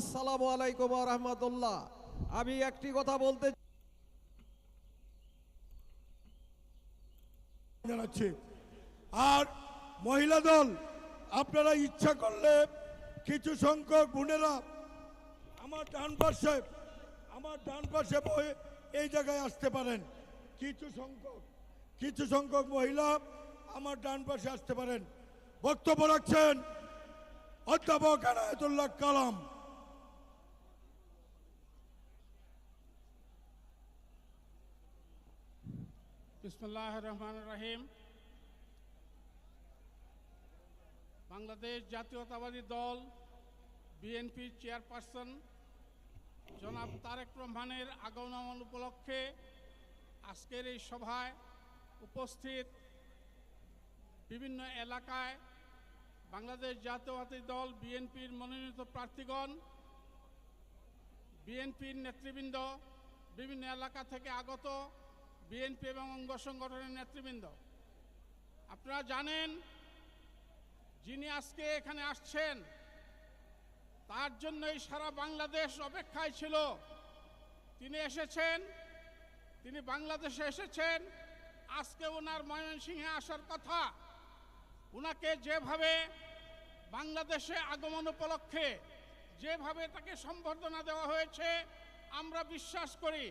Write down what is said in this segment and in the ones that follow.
আসসালামু আলাইকুম রহমতুল্লাহ। আমি একটি কথা বলতে জানাচ্ছি। আর মহিলা দল, আপনারা ইচ্ছা করলে কিছু সংখ্যক বোনেরা আমার ডান পাশে, আমার ডান পাশে বয়ে এই জায়গায় আসতে পারেন। কিছু সংখ্যক কিছু সংখ্যক মহিলা আমার ডান পাশে আসতে পারেন। বক্তব্য রাখছেন অধ্যাপক এনায়তুল্লাহ কালাম। বিসমুল্লাহ রহমান রহিম বাংলাদেশ জাতীয়তাবাদী দল বিএনপির চেয়ারপারসন জনাব তারেক রহমানের আগমন উপলক্ষে আজকের এই সভায় উপস্থিত বিভিন্ন এলাকায় বাংলাদেশ জাতীয়তাবাদী দল, বিএনপির মনোনীত প্রার্থীগণ, বিএনপির নেতৃবৃন্দ, বিভিন্ন এলাকা থেকে আগত বিএনপি এবং অঙ্গ সংগঠনের নেতৃবৃন্দ। আপনারা জানেন, যিনি আজকে এখানে আসছেন, তার জন্যই সারা বাংলাদেশ অপেক্ষায় ছিল। তিনি এসেছেন, তিনি বাংলাদেশে এসেছেন, আজকে ওনার ময়মনসিংহে আসার কথা। ওনাকে যেভাবে বাংলাদেশে আগমন উপলক্ষে যেভাবে তাকে সম্বর্ধনা দেওয়া হয়েছে, আমরা বিশ্বাস করি।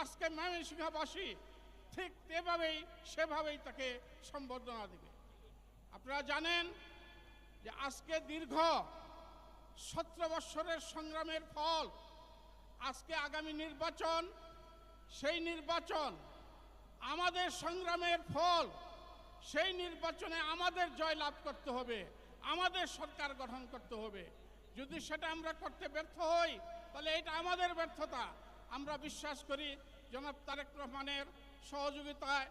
আজকে ময়মনসিংহবাসী ঠিক তেভাবেই, সেভাবেই তাকে সম্বর্ধনা দেবে। আপনারা জানেন যে আজকে দীর্ঘ সতেরো বৎসরের সংগ্রামের ফল, আজকে আগামী নির্বাচন, সেই নির্বাচন, আমাদের সংগ্রামের ফল, সেই নির্বাচনে আমাদের জয় লাভ করতে হবে, আমাদের সরকার গঠন করতে হবে। যদি সেটা আমরা করতে ব্যর্থ হই, তাহলে এটা আমাদের ব্যর্থতা। আমরা বিশ্বাস করি জনাব তারেক রহমানের সহযোগিতায়,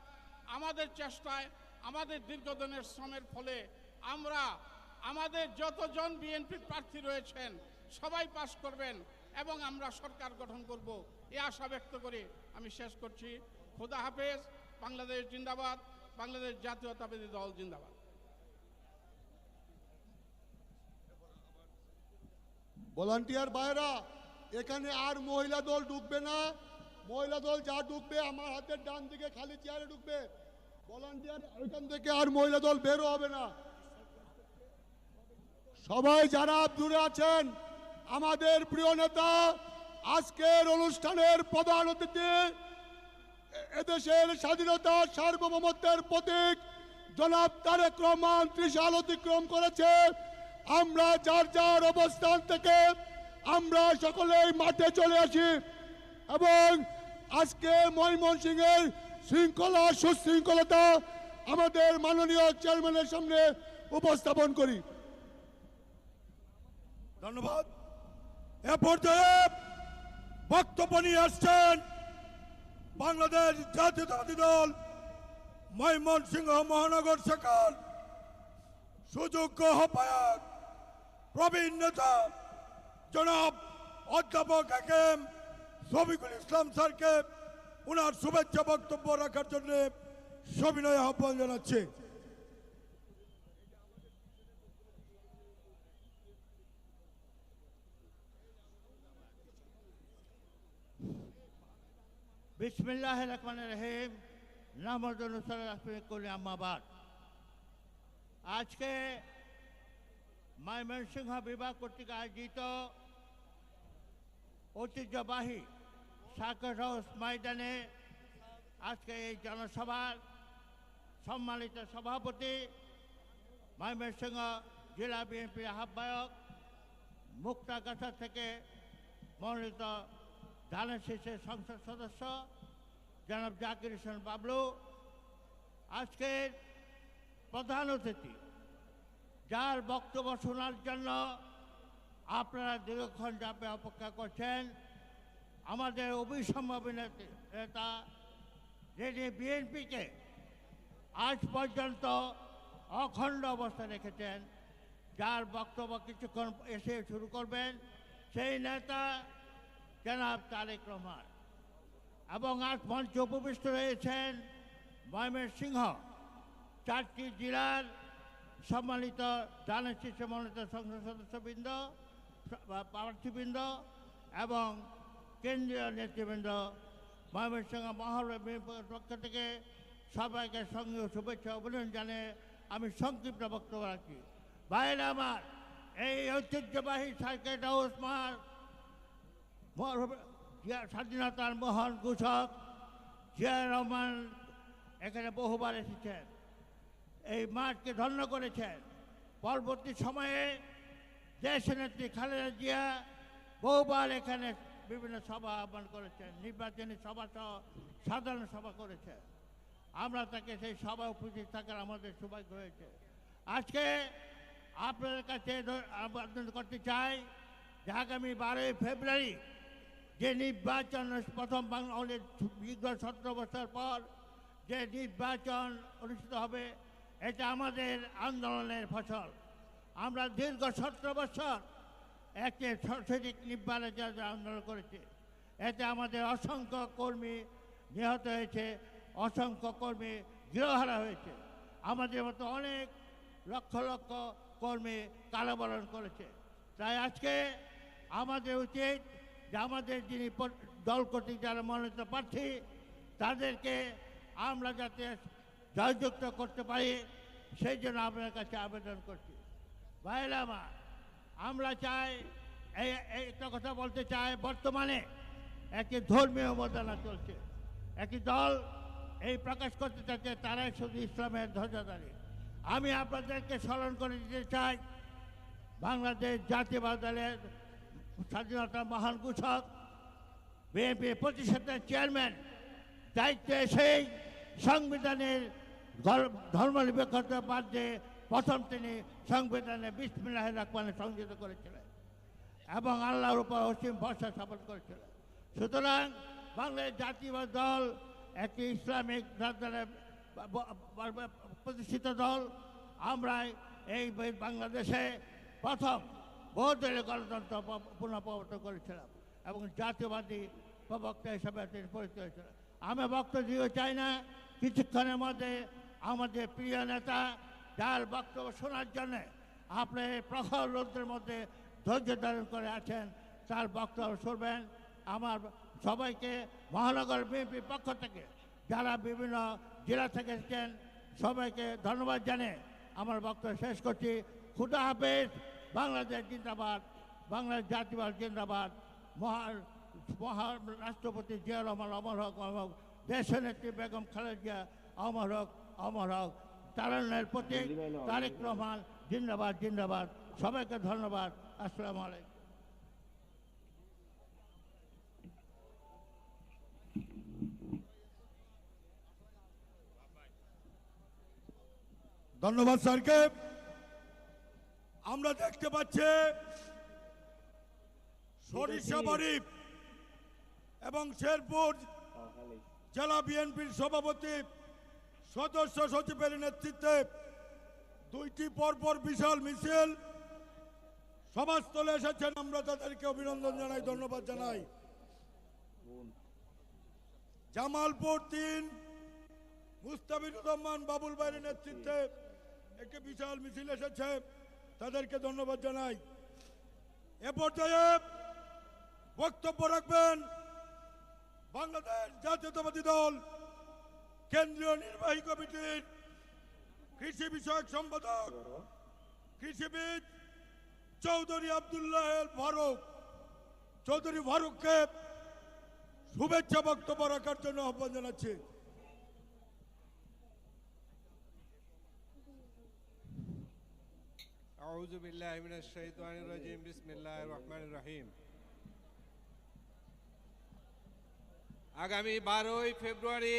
আমাদের চেষ্টায়, আমাদের দীর্ঘদিনের শ্রমের ফলে আমরা, আমাদের যতজন বিএনপি প্রার্থী রয়েছেন, সবাই পাশ করবেন এবং আমরা সরকার গঠন করব। এ আশা ব্যক্ত করে আমি শেষ করছি। খোদা হাফেজ। বাংলাদেশ জিন্দাবাদ। বাংলাদেশ জাতীয়তাবাদী দল জিন্দাবাদ। ভলান্টিয়ার ভাইরা, এখানে আর মহিলা দল ঢুকবে না। মহিলা দল যা ঢুকবে, আমার হাতের ডান দিকে খালি চেয়ারে ঢুকবে। ভলান্টিয়ার এখান থেকে আর মহিলা দল বেরো হবে না। সবাই যারা দূরে আছেন, আমাদের প্রিয় নেতা, আজকের অনুষ্ঠানের প্রধান অতিথি, এদেশের স্বাধীনতা সার্বভৌমত্বের প্রতীক, জনাব তারেক রহমান ত্রিশাল অতিক্রম করেছে। আমরা যার যার অবস্থান থেকে আমরা সকলেই মাঠে চলে আসি এবং আজকে ময়মনসিংহের শৃঙ্খলা, সুশৃঙ্খলতা আমাদের মাননীয় চেয়ারম্যানের সামনে উপস্থাপন করি। ধন্যবাদ। এ পর্যায়ে বক্তব্য নিয়ে আসছেন বাংলাদেশ জাতীয়তাবাদী দল ময়মনসিংহ মহানগর শাখার সুযোগ্য আহ্বায়ক, প্রবীণ নেতা জনাব অধ্যাপক একেম শফিকুল ইসলাম স্যারকে ওনার শুভেচ্ছা বক্তব্য রাখার জন্য সবিনয় আহ্বান জানাচ্ছি। বিসমিল্লাহ রহমান রহিম। আম্মাবাদ। আজকে ময়মনসিংহ বিভাগ কর্তৃক আয়োজিত ঐতিহ্যবাহী সার্কাস হাউস ময়দানে আজকে এই জনসভার সম্মানিত সভাপতি ময়মনসিংহ জেলা বিএনপির আহ্বায়ক মুক্তাগাছা থেকে মনোনীত ধানের শীষের সংসদ সদস্য জনাব জাকির হোসেন বাবলু। আজকের প্রধান অতিথি, যার বক্তব্য শোনার জন্য আপনারা দীর্ঘক্ষণ যাবে অপেক্ষা করছেন আমাদের অভিসম্ভাবী নেতা- যিনি বিএনপিকে আজ পর্যন্ত অখণ্ড অবস্থা রেখেছেন, যার বক্তব্য কিছুক্ষণ এসে শুরু করবেন, সেই নেতা জনাব তারেক রহমান। এবং আজ মঞ্চে উপবিষ্ট রয়েছেন ময়মনসিংহ, চারটি জেলার সম্মানিত দানের শীর্ষ মনোনীত সংসদ সদস্যবৃন্দ প্রার্থীবৃন্দ এবং কেন্দ্রীয় নেতৃবৃন্দ ময়মনসিংহ মহানবীর পক্ষ থেকে সবাইকে সঙ্গে শুভেচ্ছা অভিনন্দন জানিয়ে আমি সংক্ষিপ্ত বক্তব্য রাখি বাইরে আমার, এই ঐতিহ্যবাহী সার্কেট হাউস মার স্বাধীনতার মহান ঘোষক জিয়া রহমান এখানে বহুবার এসেছেন। এই মাঠকে ধন্য করেছেন। পরবর্তী সময়ে দেশ নেত্রী খালেদা জিয়া বহুবার এখানে বিভিন্ন সভা আহ্বান করেছেন, নির্বাচনী সভা সহ সাধারণ সভা করেছেন আমরা তাকে সেই সভা উপস্থিত থাকার আমাদের সৌভাগ্য হয়েছে। আজকে আপনাদের কাছে আবেদন করতে চাই যে আগামী বারোই ফেব্রুয়ারি যে নির্বাচন প্রথম বাংলা অনেক দীর্ঘ সতেরো বছর পর যে নির্বাচন অনুষ্ঠিত হবে, এটা আমাদের আন্দোলনের ফসল। আমরা দীর্ঘ সতেরো বছর একটি সঠিক জন্য আন্দোলন করেছে। এতে আমাদের অসংখ্য কর্মী নিহত হয়েছে, অসংখ্য কর্মী গৃহহারা হয়েছে। আমাদের মতো অনেক লক্ষ লক্ষ কর্মী কারাবরণ করেছে। তাই আজকে আমাদের উচিত যে আমাদের যিনি দল কর্তৃক যারা মনোনীত প্রার্থী, তাদেরকে আমরা যাতে জয়যুক্ত করতে পারি, সেই জন্য আপনার কাছে আবেদন করছি। ভাইরা আমার চাই একটা কথা বলতে চাই, বর্তমানে একটি ধর্মীয় মতানা চলছে। একটি দল এই প্রকাশ করতে চাচ্ছে তারাই শুধু ইসলামের ধ্বজাধারী। আমি আপনাদেরকে স্মরণ করে দিতে চাই, বাংলাদেশ জাতীয়বাদ দলের স্বাধীনতার মহান ঘোষক, বিএনপি প্রতিষ্ঠাতা চেয়ারম্যান, দায়িত্বে সেই সংবিধানের ধর- ধর্মনিরপেক্ষতা বাদ দিয়ে প্রথম তিনি সংবিধানে বিসমিল্লাহ রহমানে সংযুক্ত করেছিলেন এবং আল্লাহর উপর অসীম ভরসা স্থাপন করেছিলেন। সুতরাং বাংলাদেশ জাতীয়বাদ দল, একটি ইসলামিক প্রতিষ্ঠিত দল, আমরা এই বাংলাদেশে প্রথম বহুদলীয় গণতন্ত্র পুনঃপ্রবর্তন করেছিলাম এবং জাতীয়বাদী প্রবক্তা হিসাবে তিনি পরিচিত হয়েছিলেন। আমি বক্তব্য দিতে চাই না, কিছুক্ষণের মধ্যে আমাদের প্রিয় নেতা যার বক্তব্য শোনার জন্যে আপনি প্রখর রৌদ্রের মধ্যে ধৈর্য ধারণ করে আছেন, তার বক্তব্য শুনবেন। আমার সবাইকে মহানগর বিএনপির পক্ষ থেকে, যারা বিভিন্ন জেলা থেকে এসেছেন, সবাইকে ধন্যবাদ জানিয়ে আমার বক্তব্য শেষ করছি। খুদা হাফেজ, বাংলাদেশ জিন্দাবাদ, বাংলাদেশ জাতীয়বাদ জিন্দাবাদ, মহান মহান রাষ্ট্রপতি জিয়া রহমান, অমর হক অমর হক, দেশনেত্রী বেগম খালেদা জিয়া, অমর হক অমর হক। তারণের প্রতীক তারেক রহমান জিন্দাবাদ জিন্দাবাদ। সবাইকে ধন্যবাদ। আসসালামু আলাইকুম। ধন্যবাদ স্যারকে। আমরা দেখতে পাচ্ছি সরিষাবাড়ি এবং শেরপুর জেলা বিএনপির সভাপতি সদস্য সচিবের নেতৃত্বে দুইটি পরপর বিশাল মিছিল। সভাস্থলে এসেছেন আমরা তাদেরকে অভিনন্দন জানাই, ধন্যবাদ জানাই। জামালপুর তিন, মুস্তাফিজুর রহমান, বাবুল ভাইয়ের নেতৃত্বে একটি বিশাল মিছিল এসেছে, তাদেরকে ধন্যবাদ জানাই। এ পর্যায়ে বক্তব্য রাখবেন বাংলাদেশ জাতীয়তাবাদী দল। কেন্দ্রীয় নির্বাহী কমিটির কৃষি বিষয়ক সম্পাদক কৃষিবিদ চৌধুরী আবদুল্লাহ ফারুক চৌধুরী ফারুককে শুভেচ্ছা বক্তব্য রাখার জন্য আহ্বান জানাচ্ছি أعوذ بالله من الشيطان الرجيم بسم الله الرحمن الرحيم আগামী বারোই ফেব্রুয়ারি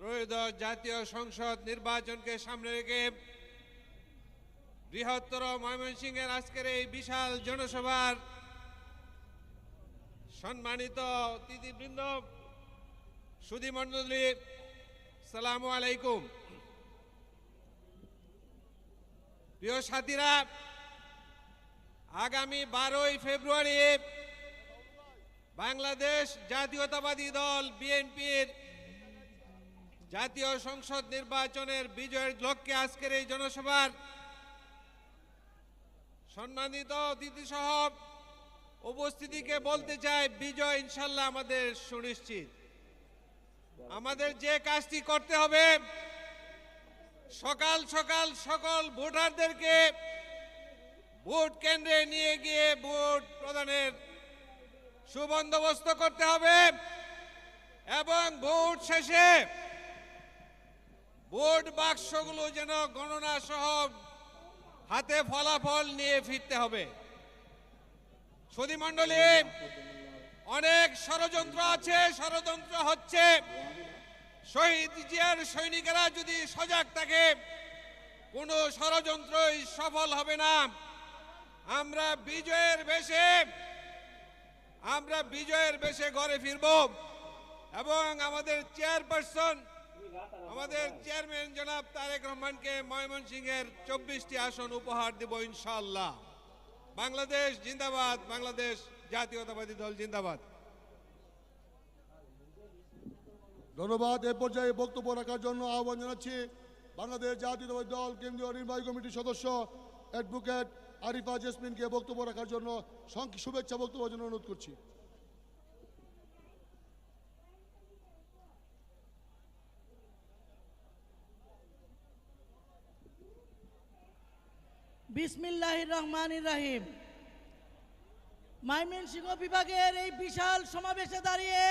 ত্রয়োদশ জাতীয় সংসদ নির্বাচনকে সামনে রেখে বৃহত্তর ময়মনসিংহের আজকের এই বিশাল জনসভার সম্মানিত অতিথিবৃন্দ, সুধীমণ্ডলী, সালামু আলাইকুম। প্রিয় সাথীরা, আগামী বারোই ফেব্রুয়ারি বাংলাদেশ জাতীয়তাবাদী দল বিএনপির জাতীয় সংসদ নির্বাচনের বিজয়ের লক্ষ্যে আজকের এই জনসভার সম্মানিত অতিথি সহ উপস্থিতিকে বলতে চাই, বিজয় ইনশাল্লাহ আমাদের সুনিশ্চিত। আমাদের যে কাজটি করতে হবে, সকাল সকাল সকল ভোটারদেরকে ভোট কেন্দ্রে নিয়ে গিয়ে ভোট প্রদানের সুবন্দোবস্ত করতে হবে এবং ভোট শেষে ভোট বাক্সগুলো যেন গণনা সহ হাতে ফলাফল নিয়ে ফিরতে হবে। সুধী মণ্ডলী, অনেক ষড়যন্ত্র আছে, ষড়যন্ত্র হচ্ছে। শহীদ জিয়ার সৈনিকেরা যদি সজাগ থাকে, কোনো ষড়যন্ত্রই সফল হবে না। আমরা বিজয়ের বেশে, আমরা বিজয়ের বেশে ঘরে ফিরব এবং আমাদের চেয়ারপারসন আমাদের চেয়ারম্যান জনাব তারেক রহমানকে ময়মনসিংহের চব্বিশটি আসন উপহার দেব ইনশাল্লাহ বাংলাদেশ জিন্দাবাদ, বাংলাদেশ জাতীয়তাবাদী দল জিন্দাবাদ। ধন্যবাদ, এ পর্যায়ে বক্তব্য রাখার জন্য আহ্বান জানাচ্ছি বাংলাদেশ জাতীয়তাবাদী দল কেন্দ্রীয় নির্বাহী কমিটির সদস্য অ্যাডভোকেট আরিফা জেসমিনকে বক্তব্য রাখার জন্য শুভেচ্ছা বক্তব্যের জন্য অনুরোধ করছি। বিসমিল্লাহ রহমান রাহিম। ময়মনসিংহ বিভাগের এই বিশাল সমাবেশে দাঁড়িয়ে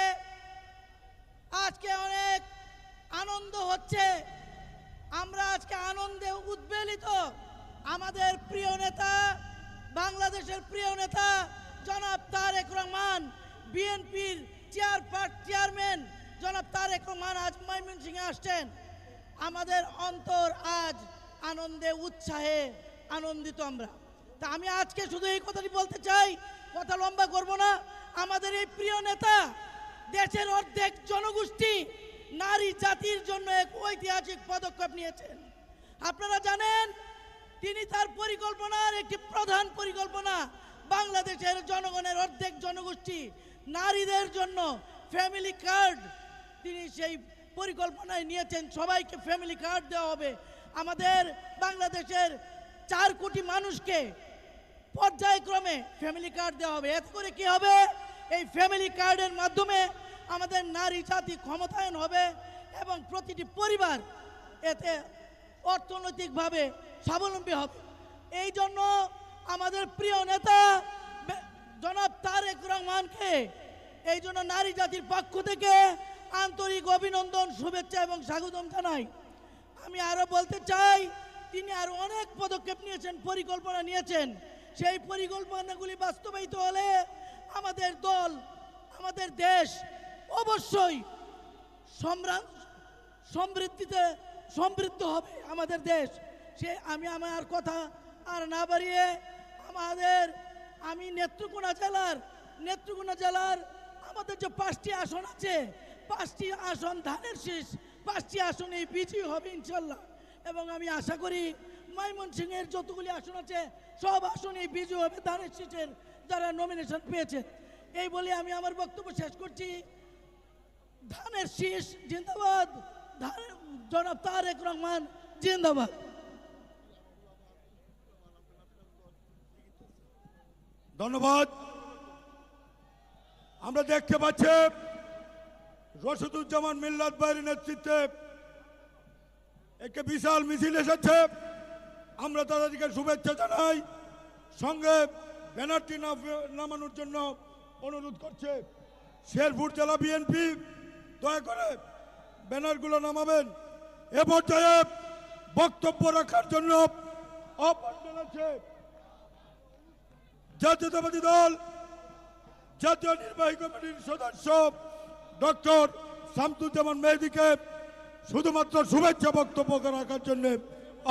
আজকে অনেক আনন্দ হচ্ছে। আমরা আজকে আনন্দে উদ্বেলিত আমাদের প্রিয় নেতা, বাংলাদেশের প্রিয় নেতা, জনাব তারেক রহমান, বিএনপির চেয়ারপার, চেয়ারম্যান, জনাব তারেক রহমান আজ ময়মনসিংহে আসছেন। আমাদের অন্তর আজ আনন্দে উৎসাহে আনন্দিত আমরা। তা আমি আজকে শুধু এই কথাটি বলতে চাই, কথা লম্বা করব না। আমাদের এই প্রিয় নেতা, দেশের অর্ধেক জনগোষ্ঠী নারী জাতির জন্য এক ঐতিহাসিক পদক্ষেপ নিয়েছেন। আপনারা জানেন, তিনি তার পরিকল্পনার একটি প্রধান পরিকল্পনা বাংলাদেশের জনগণের অর্ধেক জনগোষ্ঠী নারীদের জন্য ফ্যামিলি কার্ড তিনি সেই পরিকল্পনায় নিয়েছেন। সবাইকে ফ্যামিলি কার্ড দেওয়া হবে। আমাদের বাংলাদেশের চার কোটি মানুষকে পর্যায়ক্রমে ফ্যামিলি কার্ড দেওয়া হবে। এতে করে কি হবে? এই ফ্যামিলি কার্ডের মাধ্যমে আমাদের নারী জাতি ক্ষমতায়ন হবে এবং প্রতিটি পরিবার এতে অর্থনৈতিকভাবে স্বাবলম্বী হবে। এই জন্য আমাদের প্রিয় নেতা জনাব তারেক রহমানকে এই জন্য নারী জাতির পক্ষ থেকে আন্তরিক অভিনন্দন, শুভেচ্ছা এবং স্বাগতম জানাই। আমি আরও বলতে চাই তিনি আর অনেক পদক্ষেপ নিয়েছেন, পরিকল্পনা নিয়েছেন। সেই পরিকল্পনাগুলি বাস্তবায়িত হলে আমাদের দল, আমাদের দেশ অবশ্যই সমৃদ্ধিতে সমৃদ্ধ হবে আমাদের দেশ। সে আমি আমার কথা আর না বাড়িয়ে আমাদের, আমি নেত্রকোনা জেলার নেত্রকোনা জেলার আমাদের যে পাঁচটি আসন আছে, পাঁচটি আসন ধানের শীষ, পাঁচটি আসনে বিজয়ী হবে ইনশাল্লাহ। এবং আমি আশা করি ময়মনসিংহের যতগুলি আসন আছে, সব আসনই বিজয়ী হবে ধানের শীষের যারা নমিনেশন পেয়েছে। এই বলে আমি আমার বক্তব্য শেষ করছি। ধানের শীষ জিন্দাবাদ। জনাব তারেক রহমান, জিন্দাবাদ। ধন্যবাদ। আমরা দেখতে পাচ্ছি রশিদুজ্জামান মিল্লাত ভাইয়ের নেতৃত্বে একটি বিশাল মিছিল এসেছে। আমরা তাদেরকে শুভেচ্ছা জানাই। সঙ্গে ব্যানারটি নাম- নামানোর জন্য অনুরোধ করছে শেরপুর জেলা বিএনপি। দয়া করে ব্যানারগুলো নামাবেন। এ পর্যায়ে বক্তব্য রাখার জন্য জাতীয়তাবাদী দল, জাতীয় নির্বাহী কমিটির সদস্য ডক্টর শামসুজ্জামান মেহেদিকে। শুধুমাত্র শুভেচ্ছা বক্তব্য রাখার জন্য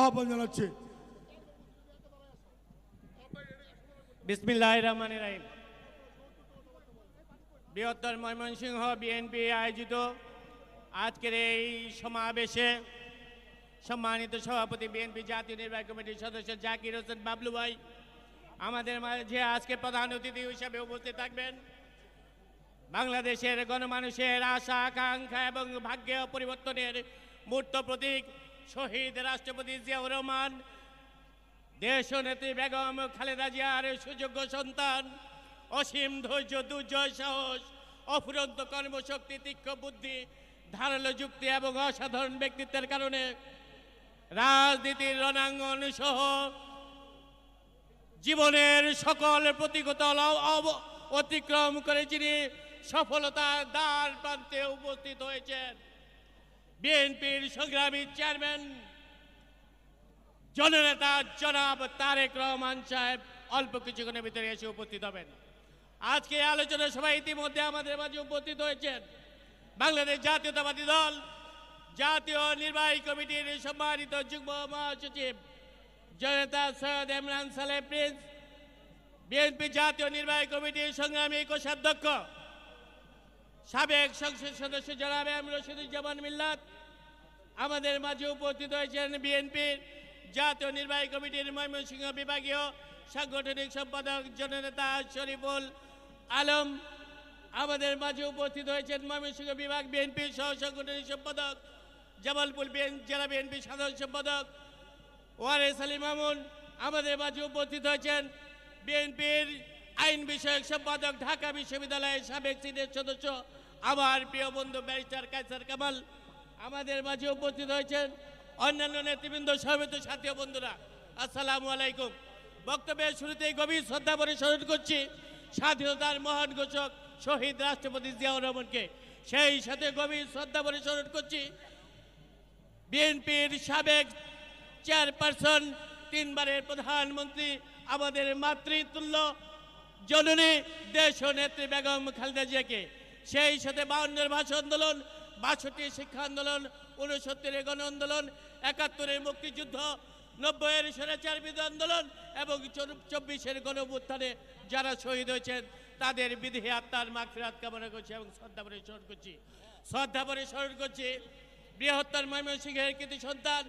আহ্বান জানাচ্ছি। বৃহত্তর ময়মনসিংহ বিএনপি আয়োজিত আজকের এই সমাবেশে সম্মানিত সভাপতি বিএনপি জাতীয় নির্বাহী কমিটির সদস্য জাকির হোসেন বাবলু ভাই আমাদের মাঝে আজকে প্রধান অতিথি হিসাবে উপস্থিত থাকবেন। বাংলাদেশের গণমানুষের আশা, আকাঙ্ক্ষা এবং ভাগ্য পরিবর্তনের মূর্ত প্রতীক শহীদ রাষ্ট্রপতি জিয়াউর রহমান দেশনেত্রী বেগম খালেদা জিয়ার সুযোগ্য সন্তান, অসীম ধৈর্য, দুর্জয় সাহস, অফুরন্ত কর্মশক্তি, তীক্ষ্ণ বুদ্ধি, ধারালো যুক্তি এবং অসাধারণ ব্যক্তিত্বের কারণে রাজনীতির রণাঙ্গন সহ জীবনের সকল প্রতিকূলতা অব- অতিক্রম করে যিনি সফলতার দ্বার প্রান্তে উপস্থিত হয়েছেন বিএনপির সংগ্রামী চেয়ারম্যান, জননেতা জনাব তারেক রহমান সাহেব। অল্প কিছুক্ষণের ভিতরে এসে উপস্থিত হবেন। আজকে আলোচনা সভায় ইতিমধ্যে আমাদের মাঝে উপস্থিত হয়েছেন বাংলাদেশ জাতীয়তাবাদী দল, জাতীয় নির্বাহী কমিটির সম্মানিত যুগ্ম মহাসচিব, জনতা সৈয়দ ইমরান সালেহ, প্রিন্স, বিএনপি জাতীয় নির্বাহী কমিটির সংগ্রামী কোষাধ্যক্ষ সাবেক সংসদ সদস্য জনাব এম রশিদুজ্জামান মিল্লাত, আমাদের মাঝে উপস্থিত হয়েছেন বিএনপির জাতীয় নির্বাহী কমিটির ময়মনসিংহ বিভাগীয় সাংগঠনিক সম্পাদক জননেতা শরীফুল আলম, আমাদের মাঝে উপস্থিত হয়েছেন ময়মনসিংহ বিভাগ বিএনপির সহ সাংগঠনিক সম্পাদক জামালপুর জেলা বিএনপির সাধারণ সম্পাদক ওয়ারেস আলী মামুন, আমাদের মাঝে উপস্থিত হয়েছেন বিএনপির আইন বিষয়ক সম্পাদক ঢাকা বিশ্ববিদ্যালয়ের সাবেক সিনেট সদস্য আমার প্রিয় বন্ধু ব্যারিস্টার কাইসার কামাল, আমাদের মাঝে উপস্থিত হয়েছেন অন্যান্য নেতৃবৃন্দ সর্বিত সাথী বন্ধুরা। আসসালামু আলাইকুম। বক্তব্যের শুরুতেই গভীর শ্রদ্ধা করে স্মরণ করছি স্বাধীনতার মহান ঘোষক শহীদ রাষ্ট্রপতি জিয়াউর রহমানকে। সেই সাথে গভীর শ্রদ্ধা করে স্মরণ করছি বিএনপির সাবেক চেয়ারপারসন, তিনবারের প্রধানমন্ত্রী, আমাদের মাতৃতুল্য জননী দেশ নেত্রী বেগম খালেদা জিয়াকে। সেই সাথে বাউন্নের ভাষা আন্দোলন, বাষট্টি শিক্ষা আন্দোলন উনসত্তরের গণ আন্দোলন, একাত্তরের মুক্তিযুদ্ধ, নব্বইয়ের স্বৈরাচার বিরোধী আন্দোলন এবং চব্বিশের গণ যারা শহীদ হয়েছেন, তাদের বিধি আত্মার মাগফিরাত কামনা করছি এবং শ্রদ্ধা করে স্মরণ করছি। শ্রদ্ধা করে স্মরণ করছি বৃহত্তর ময়মনসিংহের কৃতি সন্তান,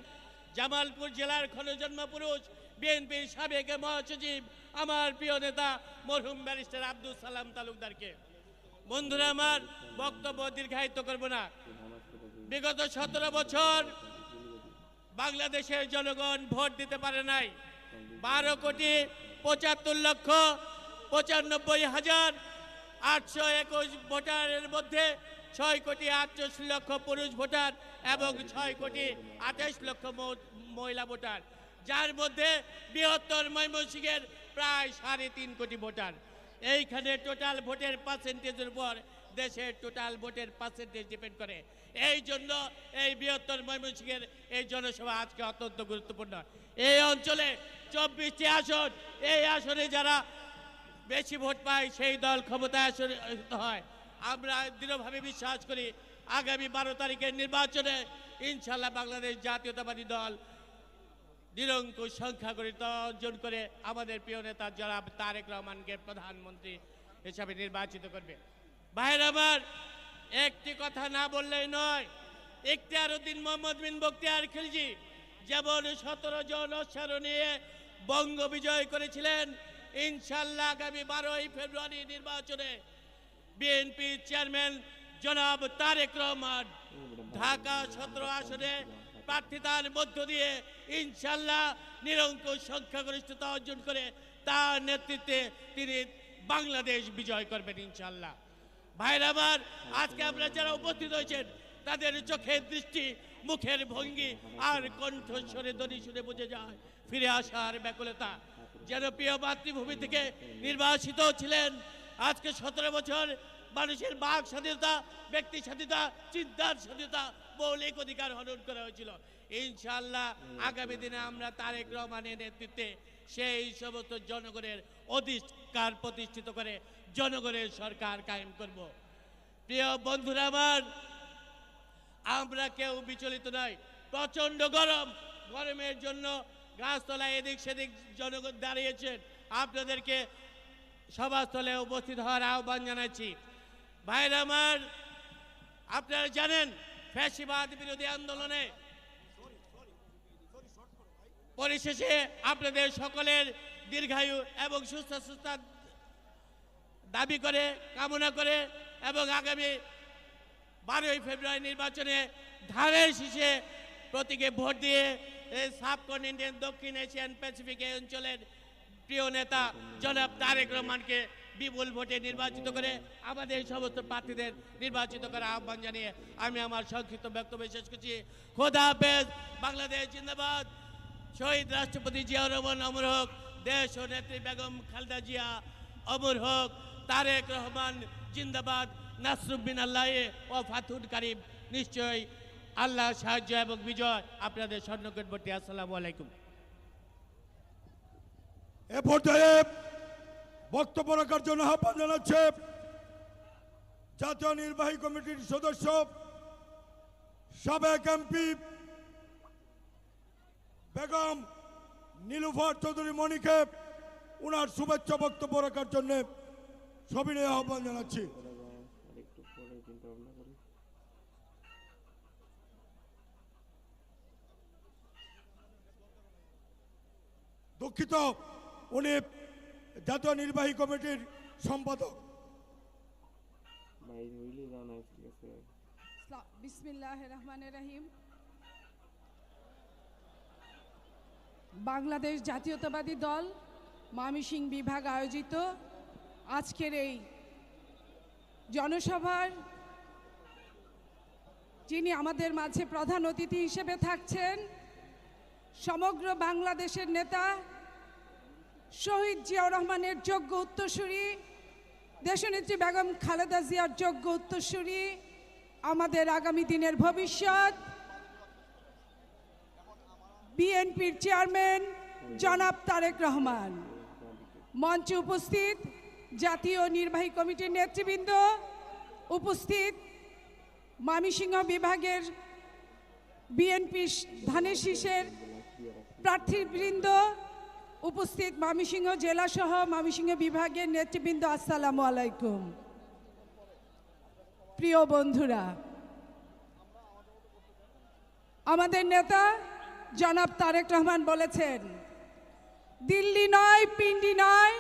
জামালপুর জেলার খনজন্ম পুরুষ বিএনপির সাবেক মহাসচিব, আমার প্রিয় নেতা মরহুম ব্যারিস্টার আব্দুল সালাম তালুকদারকে। বন্ধুরা, আমার বক্তব্য দীর্ঘায়িত করব না। বিগত সতেরো বছর বাংলাদেশের জনগণ ভোট দিতে পারে নাই। বারো কোটি পঁচাত্তর লক্ষ পঁচানব্বই হাজার আটশো একুশ ভোটারের মধ্যে ছয় কোটি আটচল্লিশ লক্ষ পুরুষ ভোটার এবং ছয় কোটি আঠাশ লক্ষ মহ- মহিলা ভোটার। যার মধ্যে বৃহত্তর ময়মনসিংহের প্রায় সাড়ে তিন কোটি ভোটার। এইখানে টোটাল ভোটের পার্সেন্টেজের উপর দেশের টোটাল ভোটের পার্সেন্টেজ ডিপেন্ড করে। এই জন্য এই বৃহত্তর ময়মনসিংহের এই জনসভা আজকে অত্যন্ত গুরুত্বপূর্ণ। এই অঞ্চলে চব্বিশটি আসন, এই আসনে যারা বেশি ভোট পায় সেই দল ক্ষমতায় আসনে হয়। আমরা দৃঢ়ভাবে বিশ্বাস করি, আগামী বারো তারিখের নির্বাচনে ইনশাল্লাহ বাংলাদেশ জাতীয়তাবাদী দল নিরঙ্কুশ সংখ্যাগরিত অর্জন করে আমাদের প্রিয় নেতা জনাব তারেক রহমানকে প্রধানমন্ত্রী হিসাবে নির্বাচিত করবে। ভাইয়ের আমার, একটি কথা না বললেই নয় উদ্দিন মোহাম্মদ বিন বক্তিয়ার খিলজি যেমন সতেরো জন অশ্বারো নিয়ে বঙ্গ বিজয় করেছিলেন ইনশাল্লাহ আগামী বারোই ফেব্রুয়ারি নির্বাচনে বিএনপি চেয়ারম্যান জনাব তারেক রহমান ঢাকা সতেরো আসনে প্রার্থিতার মধ্য দিয়ে ইনশাল্লাহ নিরঙ্কুশ সংখ্যাগরিষ্ঠতা অর্জন করে তার নেতৃত্বে তিনি বাংলাদেশ বিজয় করবেন ইনশাল্লাহ ভাইরা আমার, আজকে আমরা যারা উপস্থিত হয়েছেন, তাদের চোখের দৃষ্টি, মুখের ভঙ্গি আর কণ্ঠস্বরে ধ্বনি শুনে বুঝে যায়, ফিরে আসার ব্যাকুলতা। যেন প্রিয় মাতৃভূমি থেকে নির্বাসিত ছিলেন, আজকে সতেরো বছর মানুষের বাক স্বাধীনতা, ব্যক্তি স্বাধীনতা, চিন্তার স্বাধীনতা মৌলিক অধিকার হরণ করা হয়েছিল। ইনশাল্লাহ আগামী দিনে আমরা তারেক রহমানের নেতৃত্বে সেই সমস্ত জনগণের অধিকার প্রতিষ্ঠিত করে জনগণের সরকার কায়েম করব। প্রিয় বন্ধুরা আমার, আমরা কেউ বিচলিত নই। প্রচণ্ড গরম। গরমের জন্য গাছতলায় এদিক সেদিক জনগণ দাঁড়িয়েছেন। আপনাদেরকে সভাস্থলে উপস্থিত হওয়ার আহ্বান জানাচ্ছি। ভাইরা আমার, আপনারা জানেন ফ্যাসিবাদ বিরোধী আন্দোলনে। পরিশেষে আপনাদের সকলের দীর্ঘায়ু এবং সুস্থ সুস্থ দাবি করে, কামনা করে এবং আগামী বারোই ফেব্রুয়ারি নির্বাচনে ধানের শীষে প্রতীকে ভোট দিয়ে এই সাবকন্টিনেন্ট দক্ষিণ এশিয়ান প্যাসিফিক অঞ্চলের প্রিয় নেতা জনাব তারেক রহমানকে বিপুল ভোটে নির্বাচিত করে আমাদের এই সমস্ত প্রার্থীদের নির্বাচিত করার আহ্বান জানিয়ে আমি আমার সংক্ষিপ্ত বক্তব্য শেষ করছি। খোদা হাফেজ, বাংলাদেশ জিন্দাবাদ। শহীদ রাষ্ট্রপতি জিয়াউর রহমান অমর হোক, দেশ ও নেত্রী বেগম খালেদা জিয়া অমর হোক, তারেক রহমান জিন্দাবাদ, নাসরুদ্দিন আল্লাহ ও ফাতুল কারিম, নিশ্চয়ই আল্লাহ সাহায্য এবং বিজয় আপনাদের স্বর্ণকটবর্তী আসসালামু আলাইকুম। এ পর্যায়ে বক্তব্য রাখার জন্য আহ্বান জানাচ্ছে জাতীয় নির্বাহী কমিটির সদস্য, সাবেক এমপি বেগম নীলুফার চৌধুরী মণিকে উনার শুভেচ্ছা বক্তব্য রাখার জন্য সবিনয় আহ্বান জানাচ্ছি। দুঃখিত, উনি জাতীয় নির্বাহী কমিটির সম্পাদক। বিসমিল্লাহ রহমান রহিম। বাংলাদেশ জাতীয়তাবাদী দল মামিসিং বিভাগ আয়োজিত আজকের এই জনসভার যিনি আমাদের মাঝে প্রধান অতিথি হিসেবে থাকছেন সমগ্র বাংলাদেশের নেতা শহীদ জিয়াউর রহমানের যোগ্য উত্তরসূরি, দেশনেত্রী বেগম খালেদা জিয়ার যোগ্য উত্তরসূরি, আমাদের আগামী দিনের ভবিষ্যৎ। বিএনপির চেয়ারম্যান জনাব তারেক রহমান। মঞ্চে উপস্থিত জাতীয় নির্বাহী কমিটির নেতৃবৃন্দ উপস্থিত মামিসিংহ বিভাগের বিএনপি ধানের শীষের প্রার্থীবৃন্দ উপস্থিত মামিসিংহ জেলা সহ মামিসিংহ বিভাগের নেতৃবৃন্দ, আসসালামু আলাইকুম। প্রিয় বন্ধুরা, আমাদের নেতা জনাব তারেক রহমান বলেছেন, দিল্লি নয়, পিন্ডি নয়,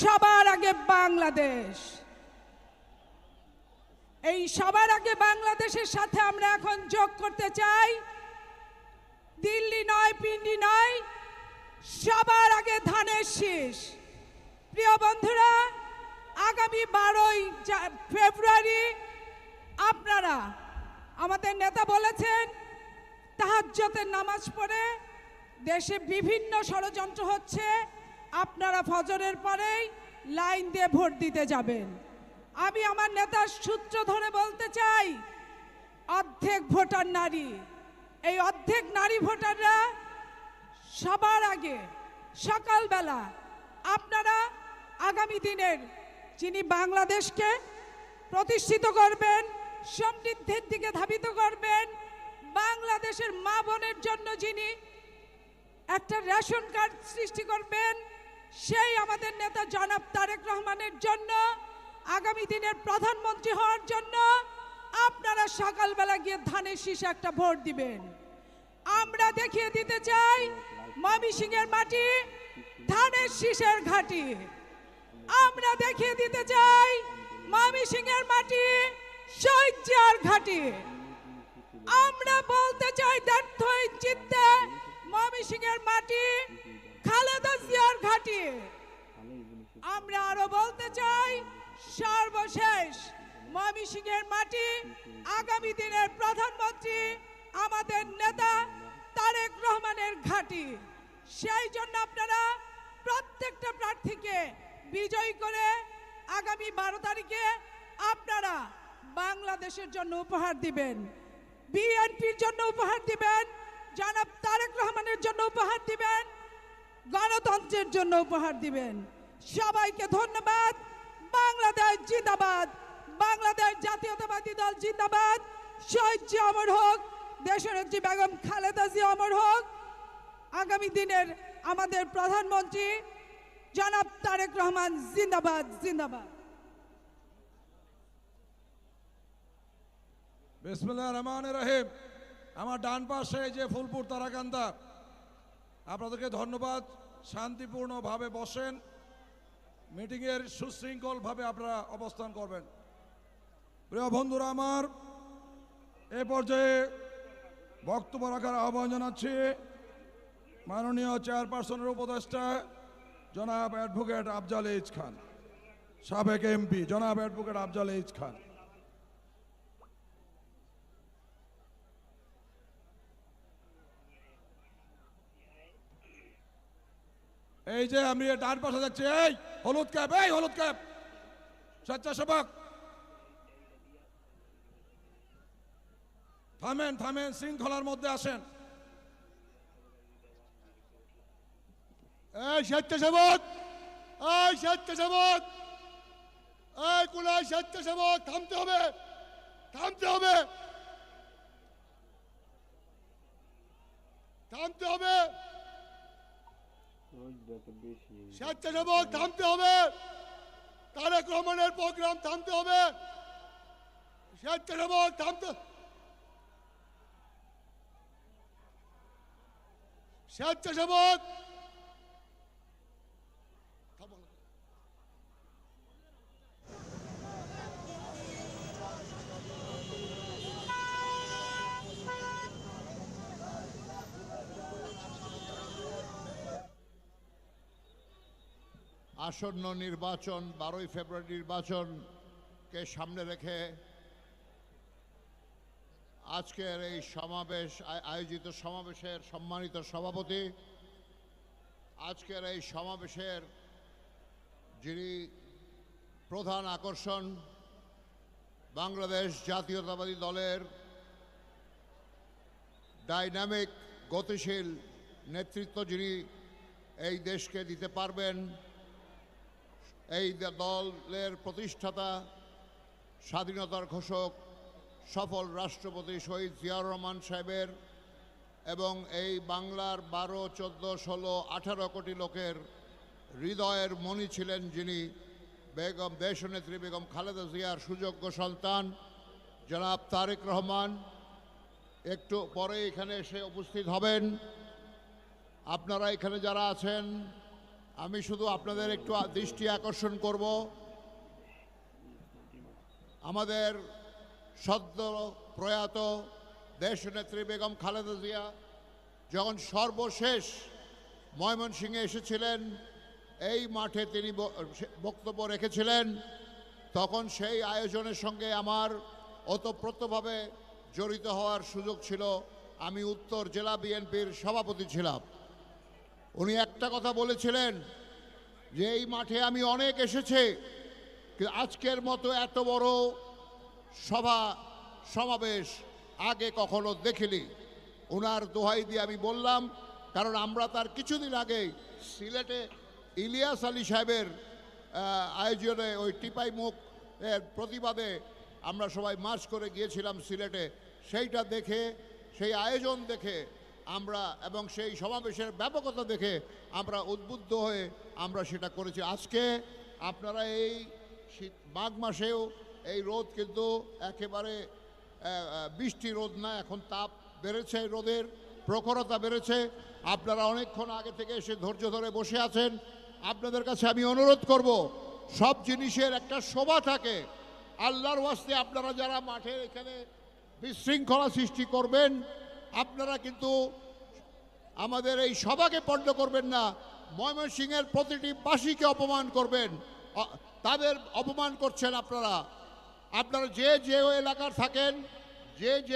সবার আগে বাংলাদেশ। এই সবার আগে বাংলাদেশের সাথে আমরা এখন যোগ করতে চাই, দিল্লি নয়, পিন্ডি নয় সবার আগে ধানের শীষ। প্রিয় বন্ধুরা, আগামী বারোই ফেব্রুয়ারি আপনারা, আমাদের নেতা বলেছেন তাহাজ্জতের নামাজ পড়ে দেশে বিভিন্ন ষড়যন্ত্র হচ্ছে, আপনারা ফজরের পরেই লাইন দিয়ে ভোট দিতে যাবেন। আমি আমার নেতার সূত্র ধরে বলতে চাই, অর্ধেক ভোটার নারী। এই অর্ধেক নারী ভোটাররা সবার আগে সকালবেলা আপনারা আগামী দিনের যিনি বাংলাদেশকে প্রতিষ্ঠিত করবেন, সমৃদ্ধির দিকে ধাবিত করবেন, বাংলাদেশের মা বোনের জন্য যিনি একটা রেশন কার্ড সৃষ্টি করবেন, সেই আমাদের নেতা জনাব তারেক রহমানের জন্য, আগামী দিনের প্রধানমন্ত্রী হওয়ার জন্য আপনারা সকালবেলা গিয়ে ধানের শীষে একটা ভোট দিবেন। আমরা দেখিয়ে দিতে চাই ময়মনসিংহের মাটি, ধানের শীষের ঘাটি। আমরা দেখিয়ে দিতে চাই ময়মনসিংহের মাটি শহীদ জিয়ার ঘাটি। আমরা বলতে চাই ব্যর্থ চিত্তে ময়মনসিংহের মাটি, খালেদা জিয়ার ঘাটি। আমরা আরও বলতে চাই সর্বশেষ ময়মনসিংহের মাটি আগামী দিনের প্রধানমন্ত্রী, আমাদের নেতা তারেক রহমানের ঘাটি। সেই জন্য আপনারা প্রত্যেকটা প্রার্থীকে বিজয়ী করে আগামী বারো তারিখে আপনারা বাংলাদেশের জন্য উপহার দিবেন। বিএনপির জন্য উপহার দিবেন, জনাব তারেক রহমানের জন্য উপহার দিবেন, গণতন্ত্রের জন্য উপহার দিবেন। সবাইকে ধন্যবাদ। বাংলাদেশ জিন্দাবাদ। বাংলাদেশ জাতীয়তাবাদী দল জিন্দাবাদ। শহীদ অমর হোক। দেশনেত্রী বেগম খালেদা জি অমর হোক, আগামী দিনের আমাদের প্রধানমন্ত্রী জনাব তারেক রহমান জিন্দাবাদ জিন্দাবাদ। বিসমুল্লাহ রহমান রহিম। আমার ডান পাশে যে ফুলপুর তারাকান্দা, আপনাদেরকে ধন্যবাদ। শান্তিপূর্ণভাবে বসেন। মিটিংয়ের সুশৃঙ্খলভাবে আপনারা অবস্থান করবেন। প্রিয় বন্ধুরা আমার, এ পর্যায়ে বক্তব্য রাখার আহ্বান জানাচ্ছি মাননীয় চেয়ারপারসনের উপদেষ্টা জনাব অ্যাডভোকেট আফজাল এইচ খান, সাবেক এমপি জনাব অ্যাডভোকেট আফজাল এইচ খান। এই যে আমি ডান পাশে দেখছি এই হলুদ ক্যাপ, এই হলুদ ক্যাপ, স্বেচ্ছাসেবক। থামেন থামেন, শৃঙ্খলার মধ্যে আসেন। এই স্বেচ্ছাসেবক এই স্বেচ্ছাসেবক, এই কুলাই স্বেচ্ছাসেবক, থামতে হবে থামতে হবে। থামতে হবে। স্বেচ্ছাসেবক, থামতে হবে। তারেক রহমানের প্রোগ্রাম থামতে হবে। স্বেচ্ছাসেবক, থামতে স্বেচ্ছাসেবক আসন্ন নির্বাচন বারোই ফেব্রুয়ারি নির্বাচনকে সামনে রেখে আজকের এই সমাবেশ আয়োজিত সমাবেশের সম্মানিত সভাপতি, আজকের এই সমাবেশের যিনি প্রধান আকর্ষণ বাংলাদেশ জাতীয়তাবাদী দলের ডাইনামিক, গতিশীল নেতৃত্ব যিনি এই দেশকে দিতে পারবেন, এই দলের প্রতিষ্ঠাতা, স্বাধীনতার ঘোষক সফল রাষ্ট্রপতি শহীদ জিয়াউর রহমান সাহেবের এবং এই বাংলার বারো, চোদ্দ, ষোলো, আঠারো কোটি লোকের হৃদয়ের মণি ছিলেন যিনি বেগম, দেশনেত্রী বেগম খালেদা জিয়ার সুযোগ্য সন্তান, জনাব তারেক রহমান। একটু পরে এখানে এসে উপস্থিত হবেন। আপনারা এখানে যারা আছেন, আমি শুধু আপনাদের একটু দৃষ্টি আকর্ষণ করব। আমাদের সদ্য প্রয়াত দেশনেত্রী বেগম খালেদা জিয়া যখন সর্বশেষ ময়মনসিংহে এসেছিলেন, এই মাঠে তিনি বক্তব্য রেখেছিলেন। তখন সেই আয়োজনের সঙ্গে আমার ওতপ্রোতভাবে জড়িত হওয়ার সুযোগ ছিল। আমি উত্তর জেলা বিএনপির সভাপতি ছিলাম। উনি একটা কথা বলেছিলেন যে, এই মাঠে আমি অনেক এসেছি আজকের মতো এত বড় সভা সমাবেশ আগে কখনো দেখিনি। ওনার দোহাই দিয়ে আমি বললাম, কারণ আমরা তার কিছুদিন আগে সিলেটে ইলিয়াস আলী সাহেবের আয়োজনে ওই টিপাই মুখ এর প্রতিবাদে আমরা সবাই মার্চ করে গিয়েছিলাম সিলেটে। সেইটা দেখে, সেই আয়োজন দেখে আমরা এবং সেই সমাবেশের ব্যাপকতা দেখে আমরা উদ্বুদ্ধ হয়ে আমরা সেটা করেছি। আজকে আপনারা এই শীত মাঘ মাসেও এই রোদ কিন্তু একেবারে বৃষ্টি রোদ না, এখন তাপ বেড়েছে রোদের, প্রখরতা বেড়েছে। আপনারা অনেকক্ষণ আগে থেকে এসে ধৈর্য ধরে বসে আছেন। আপনাদের কাছে আমি অনুরোধ করব, সব জিনিসের একটা শোভা থাকে। আল্লাহর ওয়াস্তে আপনারা যারা মাঠে এখানে বিশৃঙ্খলা সৃষ্টি করবেন, আপনারা কিন্তু আমাদের এই সভাকে পণ্ড করবেন না, ময়মনসিংহের প্রতিটি বাসীকে অপমান করবেন। তাদের অপমান করছেন আপনারা। আপনারা যে যে এলাকার থাকেন যে যে